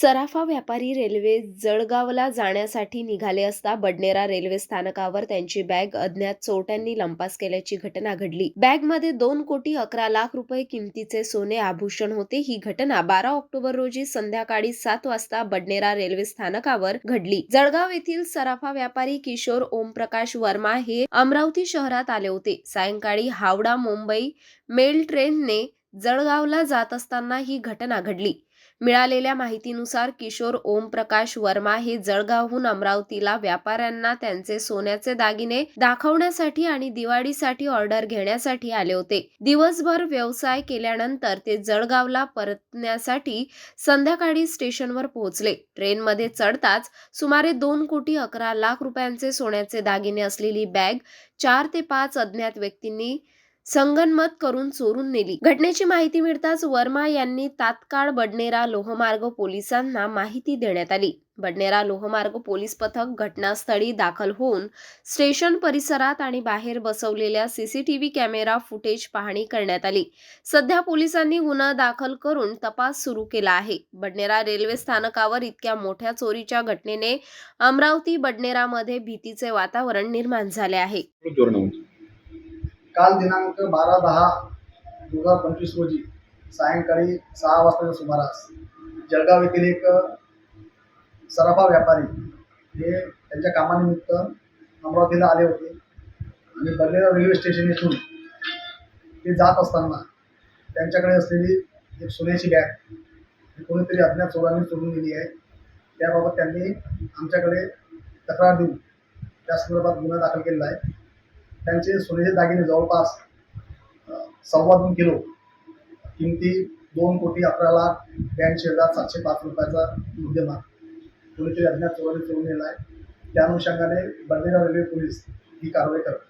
सराफा व्यापारी रेल्वे जळगावला जाण्यासाठी निघाले असता बडनेरा रेल्वे स्थानकावर त्यांची बॅग अज्ञात चोरट्यांनी लंपास केल्याची घटना घडली. बॅगमध्ये दोन कोटी अकरा लाख रुपये किमतीचे सोने आभूषण होते. ही घटना बारा ऑक्टोबर रोजी संध्याकाळी सात वाजता बडनेरा रेल्वे स्थानकावर घडली. जळगाव येथील सराफा व्यापारी किशोर ओमप्रकाश वर्मा हे अमरावती शहरात आले होते. सायंकाळी हावडा मुंबई मेल ट्रेनने जळगावला जात असताना ही घटना घडली. मिळालेल्या माहितीनुसार किशोर ओमप्रकाश वर्मा हे जळगावहून अमरावतीला व्यापाऱ्यांना त्यांचे सोन्याचे दागिने दाखवण्यासाठी आणि दिवाळीसाठी ऑर्डर घेण्यासाठी आले होते. दिवसभर व्यवसाय केल्यानंतर ते जळगावला परतण्यासाठी संध्याकाळी स्टेशनवर पोहोचले. ट्रेनमध्ये चढताच सुमारे दोन कोटी अकरा लाख रुपयांचे सोन्याचे दागिने असलेली बॅग चार ते पाच अज्ञात व्यक्तींनी संगनमत करून चोरून नेली. घटनेची माहिती मिळताच वर्मा यांनी तात्काळ बडनेरा लोहमार्ग पोलिसांना माहिती देण्यात आली. बडनेरा लोहमार्ग पोलीस पथक घटनास्थळी दाखल होऊन स्टेशन परिसरात आणि बाहेर बसवलेल्या सीसीटीव्ही कॅमेरा फुटेज पाहणी करण्यात आली. सध्या पोलिसांनी गुन्हा दाखल करून तपास सुरू केला आहे. बडनेरा रेल्वे स्थानकावर इतक्या मोठ्या चोरीच्या घटनेने अमरावती बडनेरामध्ये भीतीचे वातावरण निर्माण झाले आहे. काल दिनांक बारा दहा दोन हजार पंचवीस रोजी सायंकाळी सहा वाजताच्या सुमारास जळगाव येथील एक सराफा व्यापारी हे त्यांच्या कामानिमित्त अमरावतीला आले होते. आणि बल्लेरा रेल्वे स्टेशन येथून ते जात असताना त्यांच्याकडे असलेली एक सोन्याची बॅग ही कोणीतरी अज्ञात चोरांनी चोरून दिली आहे. त्याबाबत त्यांनी आमच्याकडे तक्रार देऊन त्या संदर्भात गुन्हा दाखल केलेला आहे. त्यांचे सोन्याचे दागिने जवळपास सव्वा दोन किलो. किमती दोन कोटी अकरा लाख ब्याऐंशी हजार सातशे पाच रुपयाचा मुद्देमाल. कोणीतरी अज्ञात चोराने चोरून नेला आहे त्या अनुषंगाने बंदेरा रेल्वे पोलीस ही कारवाई करतात.